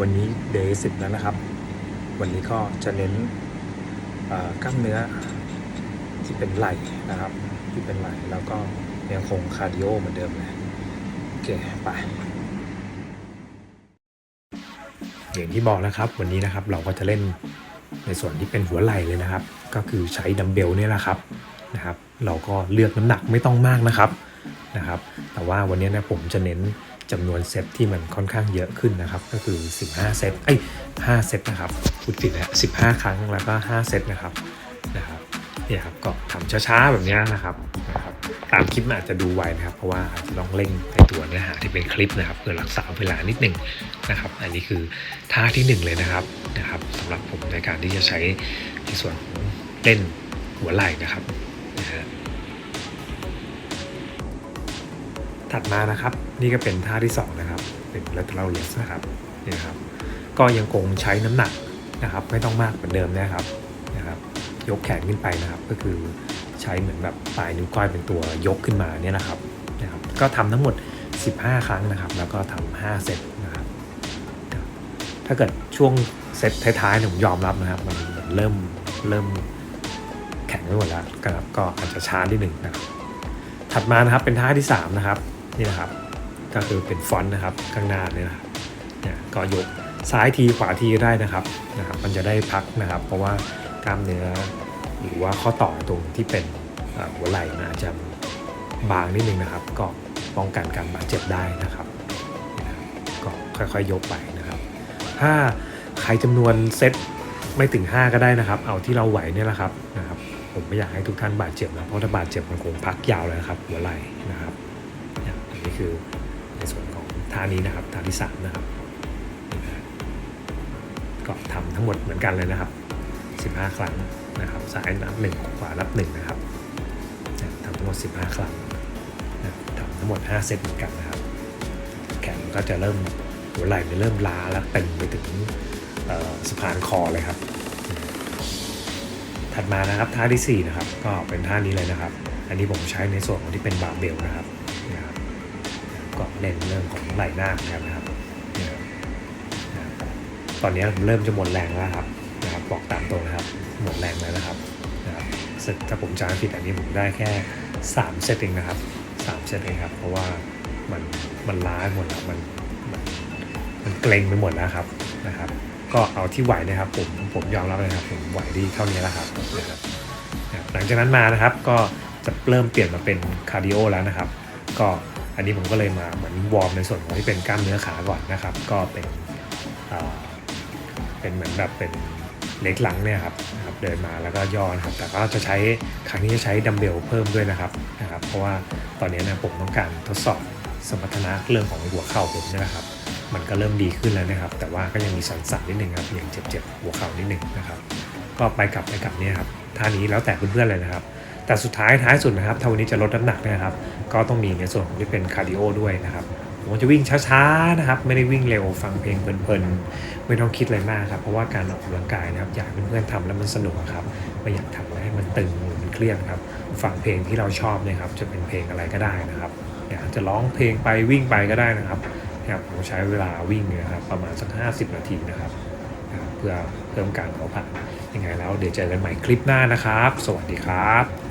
วันนี้เดย์สิบแล้วนะครับ วันนี้ก็จะเน้นกล้ามเนื้อที่เป็นไหล่นะครับ ที่เป็นไหล่แล้วก็ยังคงคาร์ดิโอเหมือนเดิมเลยโอเคไปอย่างที่บอกนะครับ วันนี้นะครับเราก็จะเล่นในส่วนที่เป็นหัวไหล่เลยนะครับ ก็คือใช้ดัมเบลเนี่ยแหละครับนะครับ เราก็เลือกน้ำหนักไม่ต้องมากนะครับนะครับ แต่ว่าวันนี้นะผมจะเน้น จำนวนเซตที่มันค่อนข้างเยอะขึ้นนะครับ ก็คือ 15 เซตเอ้5เซตนะครับพูดผิดนะ15 ครั้งแล้วก็ 5 เซตนะครับนะครับเนี่ยครับก็ทำช้าๆแบบนี้นะครับนะครับ ตามคลิปอาจจะดูไวนะครับ เพราะว่าอาจจะต้องเร่งในตัวเนื้อหาที่เป็นคลิปนะครับเพื่อรักษาเวลานิดหนึ่งนะครับ อันนี้คือท่าที่หนึ่งเลยนะครับนะครับสำหรับผมในการที่จะใช้ในส่วนของเล่นหัวไหล่นะครับนะฮะ ถัดมานะครับ นี่ก็เป็นท่าที่สองนะครับ เป็น lateral raise นะครับนี่นะครับก็ยังคงใช้น้ำหนักนะครับ ไม่ต้องมากเหมือนเดิมนะครับนะครับ ยกแขนขึ้นไปนะครับ ก็คือใช้เหมือนแบบปลายนิ้วก้อยเป็นตัวยกขึ้นมาเนี่ยนะครับนะครับ ก็ทำทั้งหมด 15 ครั้งนะครับ แล้วก็ทำ5เซตนะครับ ถ้าเกิดช่วงเซตท้ายๆเนี่ยผมยอมรับนะครับมันมันเริ่มเริ่มแข็งไปหมดแล้วนะครับ ก็อาจจะช้านิดหนึ่งนะครับ ถัดมานะครับเป็นท่าที่ 3 นะครับ นี่นะครับ ก็คือเป็นฟอนต์นะครับข้างหน้าเนี่ยนะครับเนี่ยก็ยกซ้ายทีขวาทีก็ได้นะครับนะครับมันจะได้พักนะครับ เพราะว่ากล้ามเนื้อหรือว่าข้อต่อตรงที่เป็นหัวไหล่นอาจจะบางนิดนึงนะครับ ก็ป้องกันการบาดเจ็บได้นะครับก็ค่อยๆยกไปนะครับ ถ้าใครจำนวนเซตไม่ถึง 5 ก็ได้นะครับ เอาที่เราไหวเนี่ยแหละครับนะครับ ผมไม่อยากให้ทุกท่านบาดเจ็บนะเพราะถ้าบาดเจ็บมันคงพักยาวเลยนะครับหัวไหล่นะครับ คือในส่วนของท่านี้นะครับท่าที่3นะครับก็ทำทั้งหมดเหมือนกันเลยนะครับ 15 ครั้งนะครับซ้ายนับหนึ่งขวานับหนึ่งนะครับทำทั้งหมด 15 ครั้งนะทำทั้งหมด 5 เซตเหมือนกันนะครับ แขนก็จะเริ่มหัวไหล่มันเริ่มล้าแล้วตึงไปถึงสะพานคอเลยครับ ถัดมานะครับท่าที่ 4 นะครับ ก็เป็นท่านี้เลยนะครับ อันนี้ผมใช้ในส่วนของที่เป็นบาร์เบลนะครับ ก็เน้นเรื่องของไหล่หน้าเหมือนกันนะครับนะครับ ตอนนี้ผมเริ่มจะหมดแรงแล้วครับนะครับ บอกตามตรงนะครับ หมดแรงแล้วนะครับนะครับจถ้าผมจำไม่ผิดอันนี้ผมได้แค่ 3 เซตเองนะครับ 3 เซตเองครับ เพราะว่ามันมันล้าหมดแล้วมันมันเกร็งไปหมดแล้วครับนะครับ ก็เอาที่ไหวนะครับ ผมผมยอมรับเลยครับผมไหวดีเท่านี้แล้วครับนะครับหลังจากนั้นมานะครับก็จะเริ่มเปลี่ยนมาเป็นคาร์ดิโอแล้วนะครับ ก็ อันนี้ผมก็เลยมาเหมือนวอร์มในส่วนของที่เป็นกล้ามเนื้อขาก่อนนะครับ ก็เป็นเป็นเหมือนแบบเป็นเล็กหลังเนี่ยครับนะครับเดินมาแล้วก็ย่อนะครับ แต่ก็จะใช้ครั้งนี้จะใช้ดัมเบลเพิ่มด้วยนะครับนะครับ เพราะว่าตอนนี้นะผมต้องการทดสอบสมรรถนะเรื่องของหัวเข่าผมเนี่ยนะครับ มันก็เริ่มดีขึ้นแล้วนะครับ แต่ว่าก็ยังมีสั่นๆนิดนึงครับยังเจ็บๆหัวเข่านิดนึงนะครับ ก็ไปกลับไปกลับเนี่ยครับท่านี้แล้วแต่เพื่อนๆเลยนะครับ แต่สุดท้ายท้ายสุดนะครับถ้าวันนี้จะลดน้ำหนักนะครับ ก็ต้องมีในส่วนของที่เป็นคาร์ดิโอด้วยนะครับผมจะวิ่งช้าๆนะครับ ไม่ได้วิ่งเร็วฟังเพลงเพลินๆ ไม่ต้องคิดอะไรมากครับ เพราะว่าการออกกำลังกายนะครับ อยากเพื่อนๆทำแล้วมันสนุกครับไม่อยากทำอะไรให้มันตึงหรือมันเครียดครับฟังเพลงที่เราชอบเนี่ยครับจะเป็นเพลงอะไรก็ได้นะครับอยากจะร้องเพลงไปวิ่งไปก็ได้นะครับนะครับผมใช้เวลาวิ่งนะครับประมาณสัก 50 นาทีนะครับนะครับเพื่อเพิ่มการเผาผลาญยังไงแล้วเดี๋ยวเจอกันใหม่คลิปหน้านะครับ สวัสดีครับ